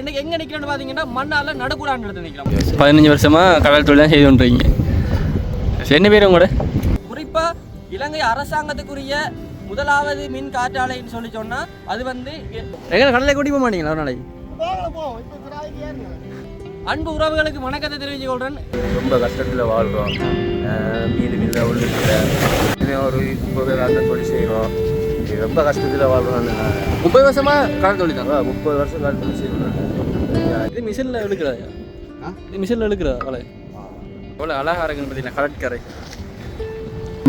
இன்னைக்கு எங்க நிக்கிறோம்னு பாத்தீங்கன்னா மண்ணால நடுக்கூடாண்டு எடுத்து நிக்கிறோம். பதினஞ்சு வருஷமா கடல் தொழில் தான் செய்து கொண்டிருக்கீங்க சரி, என்ன பேர் உங்களோட? குறிப்பா இலங்கை அரசாங்கத்துக்குரிய முதலாவது மின் காற்றாலைன்னு சொல்லி சொன்னா அது வந்து எங்க கடலை கூட்டி போக மாட்டீங்களா ஒரு நாளைக்கு? அன்பு உறவுகளுக்கு வணக்கத்தை தெரிவிச்சு கொள்றேன். ரொம்ப கஷ்டத்தில் வாழ்கிறோம் இல்லை உள்ளுக்குள்ள. இன்னும் ஒரு காலத்தில் தொழில் செய்கிறோம் ரொம்ப கஷ்டத்தில் வாழ்கிறோம் முப்பது வருஷமா கடல் தொழில் தான்? முப்பது வருஷம் காலத்தில் செய்கிறோம் இது மிஷினில் இழுக்கிறதா இது மிஷினில் இழுக்கிறதா வலை? எவ்வளோ அழகாக இருக்குன்னு பார்த்தீங்கன்னா கடற்கரை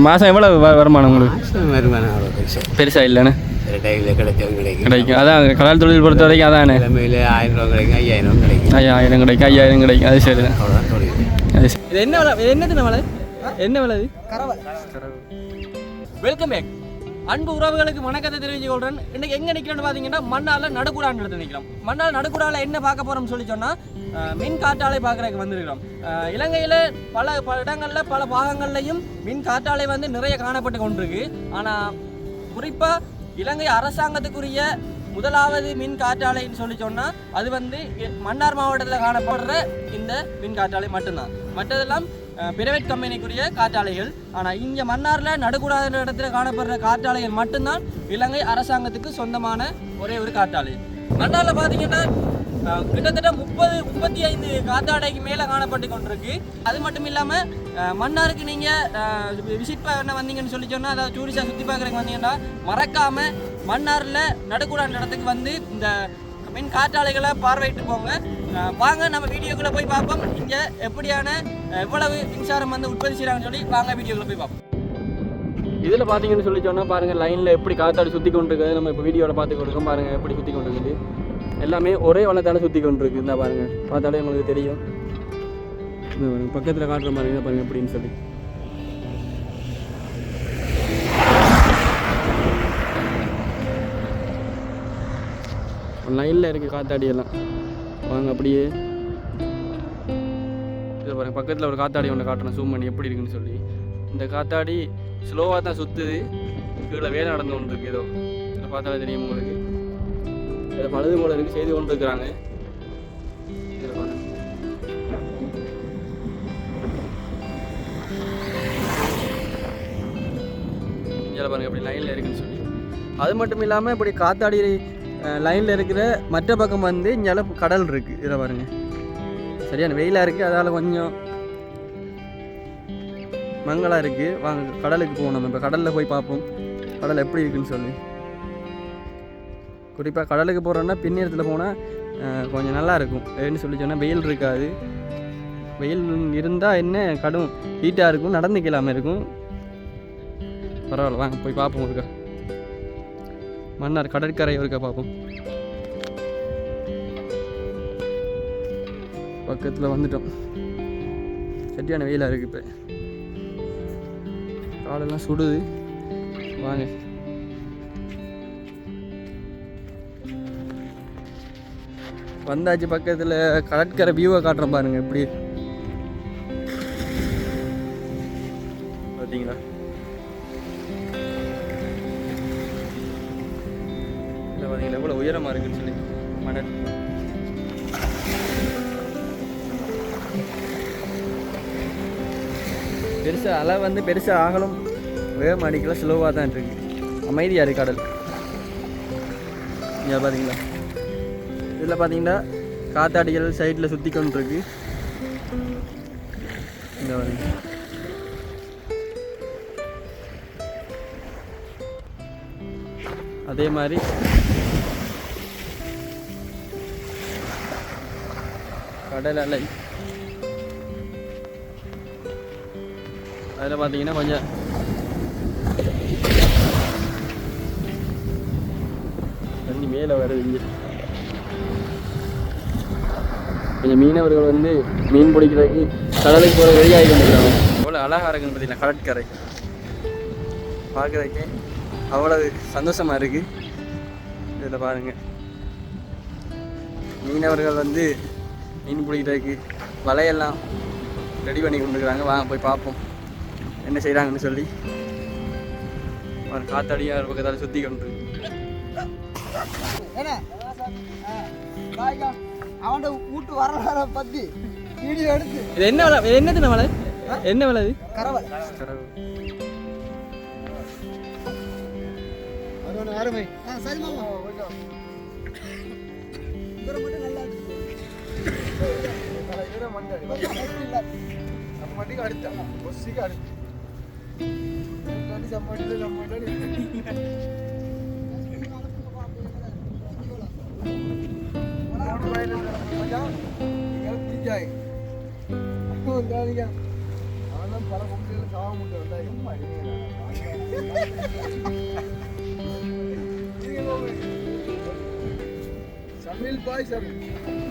மாதம் எவ்வளோ வருமானம் உங்களுக்கு? வருமானம் அவ்வளோ பெருசு பெருசாக இல்லைண்ணே கிடைக்கும் கிடைக்கும். அதான் கடல் தொழில் பொறுத்த வரைக்கும் அதானே? ஆயிரம் ரூபா கிடைக்கும் ஐயாயிரம் கிடைக்கும். ஐயா ஆயிரம் கிடைக்கும் ஐயாயிரம் கிடைக்கும். அது சரி. தான் அவ்வளோதான் தொழில் அது சரி. இது என்ன விலை? என்னது விலை? என்ன விலை இது வெல்கம் பேக் அன்பு உறவுகளுக்கு வணக்கத்தை தெரிவிச்சு கொள்றேன். இன்னைக்கு எங்க நிக்கிறோம்னு பாத்தீங்கன்னா மண்ணால நடுக்கூடாண்டு எடுத்து நிற்கிறோம் மண்ணால் நடுக்கூடால என்ன பார்க்க போறோம்னு சொல்லி சொன்னா மின் காற்றாலை பார்க்கறதுக்கு வந்திருக்கிறோம். இலங்கையில் இலங்கையில பல பல இடங்கள்ல பல பாகங்கள்லையும் மின் காற்றாலை வந்து நிறைய காணப்பட்டு கொண்டிருக்கு. ஆனா குறிப்பா இலங்கை அரசாங்கத்துக்குரிய முதலாவது மின் காற்றாலைன்னு சொல்லி சொன்னா அது வந்து மன்னார் மாவட்டத்தில் காணப்படுற இந்த மின் காற்றாலை மட்டும்தான். மற்றதெல்லாம் பிரைவேட் கம்பெனிக்குரிய காற்றாலைகள். ஆனால் இங்கே மன்னாரில் நடுக்கூடாத இடத்துல காணப்படுற காற்றாலைகள் மட்டும்தான் இலங்கை அரசாங்கத்துக்கு சொந்தமான ஒரே ஒரு காற்றாலை. மன்னாரில் பார்த்தீங்கன்னா கிட்டத்தட்ட முப்பது முப்பத்தி ஐந்து காற்றாலைக்கு மேலே காணப்பட்டு கொண்டிருக்கு. அது மட்டும் இல்லாமல் மன்னாருக்கு நீங்கள் விசிட் பண்ண வந்தீங்கன்னு சொல்லி சொன்னால் அதாவது டூரிஸ்டாக சுற்றி பார்க்குறதுக்கு வந்தீங்கன்னா மறக்காமல் மன்னாரில் நடுக்கூடாத இடத்துக்கு வந்து இந்த மின் காற்றாலைகளை பார்வையிட்டு போங்க. வாங்க நம்ம வீடியோக்குள்ள போய் பார்ப்போம். இங்க எப்படியான எவ்வளவு மின்சாரம் வந்து உற்பத்தி செய்கிறாங்கன்னு சொல்லி வாங்க வீடியோக்குள்ள போய் பார்ப்போம். இதில் பார்த்தீங்கன்னு சொல்லி சொன்னால் பாருங்கள் லைனில் எப்படி காத்தாடி சுற்றி கொண்டு இருக்குது நம்ம இப்போ வீடியோவில் பார்த்து கொடுக்கோம் பாருங்கள் எப்படி சுற்றி கொண்டு இருக்குது எல்லாமே ஒரே வளத்தால் சுற்றி கொண்டு இருக்குது இந்த பாருங்கள் பார்த்தாலே உங்களுக்கு தெரியும். பக்கத்தில் காட்டுற மாதிரி இதை பாருங்கள் எப்படின்னு சொல்லி. லைனில் இருக்குது காத்தாடியெல்லாம் வாங்க அப்படியே. இதை பாருங்க பக்கத்தில் ஒரு காத்தாடி ஒன்று காட்டணும் ஜூம் பண்ணி எப்படி இருக்குன்னு சொல்லி. இந்த காத்தாடி ஸ்லோவாக தான் சுற்றுது கீழே வேலை நடந்து கொண்டு இருக்கு ஏதோ. இதில் பார்த்தாலே தெரியும் உங்களுக்கு. இதில் பழுது போல இருக்கு செய்து கொண்டு இருக்கிறாங்க இதில் பாருங்க இப்படி லைனில் இருக்குன்னு சொல்லி. அது மட்டும் இல்லாமல் இப்படி காத்தாடி லைனில் இருக்கிற மற்ற பக்கம் வந்து இங்கே கடல் இருக்குது இதில் பாருங்க. சரியான வெயிலாக இருக்குது அதால் கொஞ்சம் மங்கலாக இருக்குது வாங்க கடலுக்கு போவோம் நம்ம. இப்போ கடலில் போய் பார்ப்போம். கடல் எப்படி இருக்குன்னு சொல்லி. குறிப்பாக கடலுக்கு போகிறோன்னா பின்னேரத்தில் போனால் கொஞ்சம் நல்லா இருக்கும். ஏன்னு சொல்லி சொன்னால் வெயில் இருக்காது. வெயில் இருந்தால் என்ன? கடும் ஹீட்டாக இருக்கும். நடந்துக்கலாமல் இருக்கும். பரவாயில்ல. வாங்க போய் பார்ப்போம். இருக்கா மன்னார் கடற்கரை இருக்க பார்ப்போம். பக்கத்தில் வந்துட்டோம். சரியான வெயிலாக இருக்குது இப்போ. காலெல்லாம் சுடுது. வாங்க. வந்தாச்சு பக்கத்தில் கடற்கரை வியூவை காட்டுறேன் பாருங்க எப்படி பார்த்தீங்களா உயரமாக இருக்குன்னு சொல்லி. மணல் பெருசாக அலை வந்து பெருசாக ஆகலும் வேகம் அடிக்கல ஸ்லோவாக தான் இருக்கு. அமைதியாக இருக்கு கடல். இங்கே பார்த்தீங்களா இதில் பார்த்தீங்கன்னா காத்தாடிகள் சைடில் சுற்றி கொண்டுருக்கு. இந்த பாருங்க. அதே மாதிரி கடல் அலை அதில் பார்த்தீங்கன்னா கொஞ்சம் தண்ணி மேலே வருது இங்கே கொஞ்சம் மீனவர்கள் வந்து மீன் பிடிக்கிறதுக்கு கடலுக்கு போகிற வழியாக கொண்டிருக்கிறாங்க எவ்வளோ அழகாக இருக்குன்னு பார்த்தீங்கன்னா கடற்கரை. பார்க்குறதுக்கு அவ்வளவு சந்தோஷமாக இருக்குது இதில் பாருங்கள் மீனவர்கள் வந்து மீன் பிடிக்கிறதுக்கு வலையெல்லாம் ரெடி பண்ணி கொண்டுருக்குறாங்க. வாங்க போய் பார்ப்போம். என்ன செய்கிறாங்கன்னு சொல்லி. காத்தாடியாக ஒரு பக்கத்தால் சுற்றி கொண்டு என்ன? அவன் வீட்டு வரலாற பத்தி வீடியோ எடுத்து. இது என்ன விலை? இது என்னது மலை என்ன விலை இது? கரவல். அருமை. ஆ சரி மாமா. சம்மட்டிக்கு அடுத்த பொஸ்ஸிக்கு அடுத்து சம்மட்டி சம்மட்டி அவன் பல கும்பிட்டு சாக சமையல் பாய் சமையல்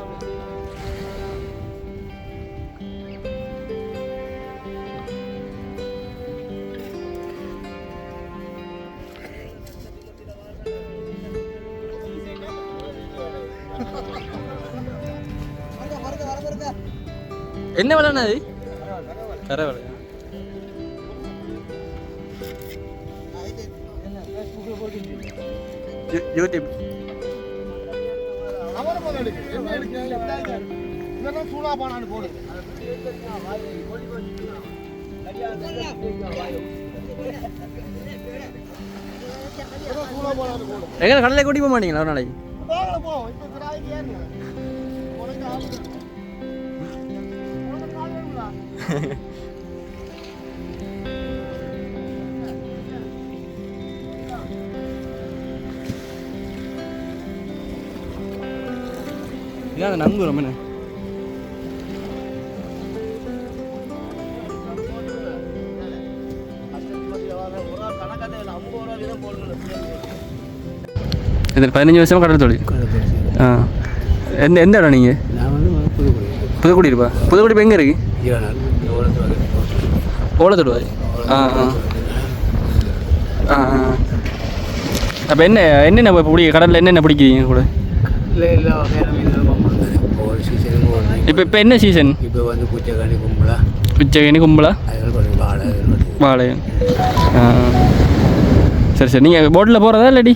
என்ன விலைண்ணா அது கரை விலை யூடியூப். எங்கே கடலை கூட்டி போக மாட்டீங்களா ஒரு நாளைக்கு? இதான் அந்த என்ன இது பதினஞ்சு வருஷமா கடல் தொழில். ஆ. எந்த எந்த இடம் நீங்கள் புதுக்குடி இருப்பா புதுக்குடி இப்போ எங்கே இருக்கு? ஓலத்தொடுவாய் ஆ ஆ. ஆ அப்போ என்ன என்னென்ன இப்போ பிடி கடலில் என்னென்ன பிடிக்கிறீங்க கூட? இப்போ இப்போ என்ன சீசன் இப்போ வந்து பூச்சக்காணி கும்பலா. பிச்சைக்கனி கும்பலா? வாழை சரி சரி. நீங்கள் போட்டில் போகிறதா இல்லாடி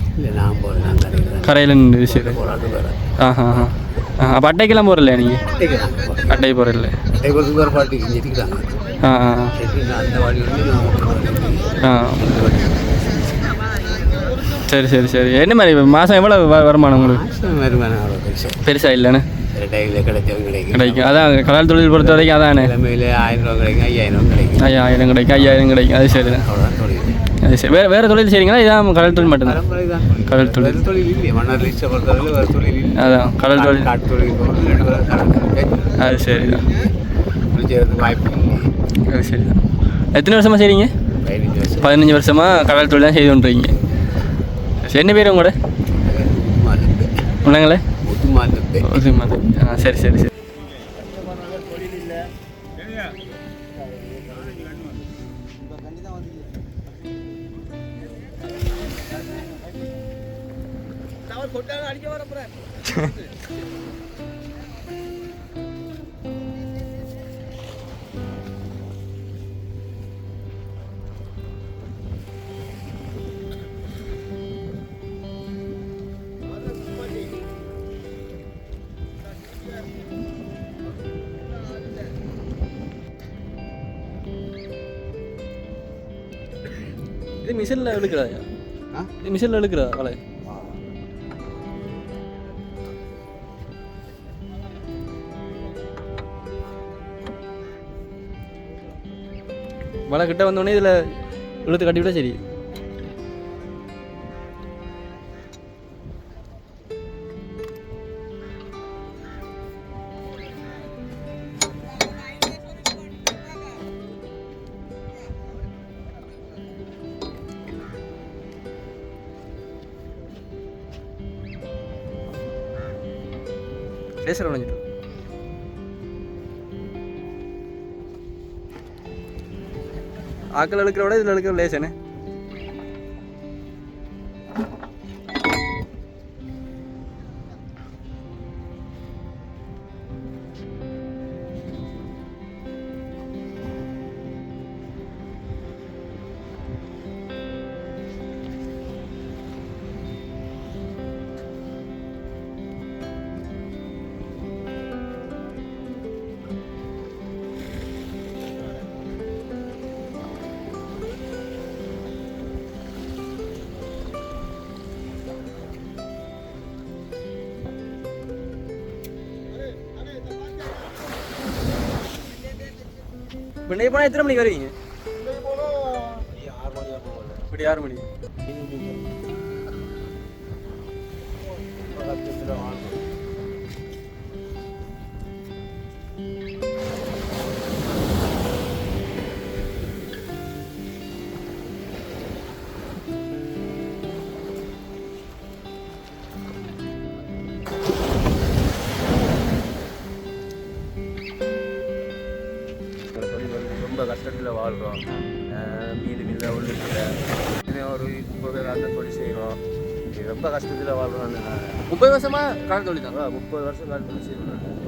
கரையில் நின்று சரி. ஆஹா ஆஹா ஆ அப்போ அட்டைக்கெல்லாம் போகிறல நீங்கள் அட்டைக்கு அட்டை சரி சரி சரி. என்ன மாதிரி மாதம் எவ்வளோ வருமானம் உங்களுக்கு? வருமானம் அவ்வளோ பெருசு. பெருசாக இல்லைண்ணே கிடைக்கும் அதான் கடல் தொழில் பொறுத்த வரைக்கும் அதானே? ஆயிரம் ரூபா கிடைக்கும் ஐயாயிரம் கிடைக்கும். ஐயா ஆயிரம் கிடைக்கும் ஐயாயிரம் கிடைக்கும். அது சரி. தான் அது சரி. வேறு வேறு தொழில் செய்றீங்களா? இதான் கடல் தொழில் மட்டும்தான்? கடல் தொழில். தொழில் அதான் கடல் தொழில். அது சரி. தான் வாய்ப்பு அது சரி தான் எத்தனை வருஷமாக செய்கிறீங்க பதினஞ்சு வருஷம் பதினஞ்சு வருஷமாக கடல் தொழில் தான் செய்து கொண்டிருக்கீங்க. சரி, என்ன பேர் உங்களோட? ஆ சரி சரி சரி. இது மிஷினில் ஆ? இது மிஷினில் இழுக்கிறதா வலை. வலை கிட்ட வந்தோடனே இதில் இழுத்து கட்டி விட்டா சரி. லேசர் உடஞ்சிட்டு ஆக்கள் இழுக்கிற விட இதில் இழுக்கிற லேசனே. நீ போனால் எத்தனை மணிக்கு வருவீங்க? இப்படி ஆறு மணி. கஷ்டத்தில் வாழ்கிறோம் மில்ல உள்ளுக்குள்ள. இன்னும் ஒரு முப்பது அந்த தொழில் செய்கிறோம் ரொம்ப கஷ்டத்தில் வாழ்கிறோம் முப்பது வருஷமா கடல் தொழில் தான்? முப்பது வருஷம் கால் தொழில் செய்கிறோம்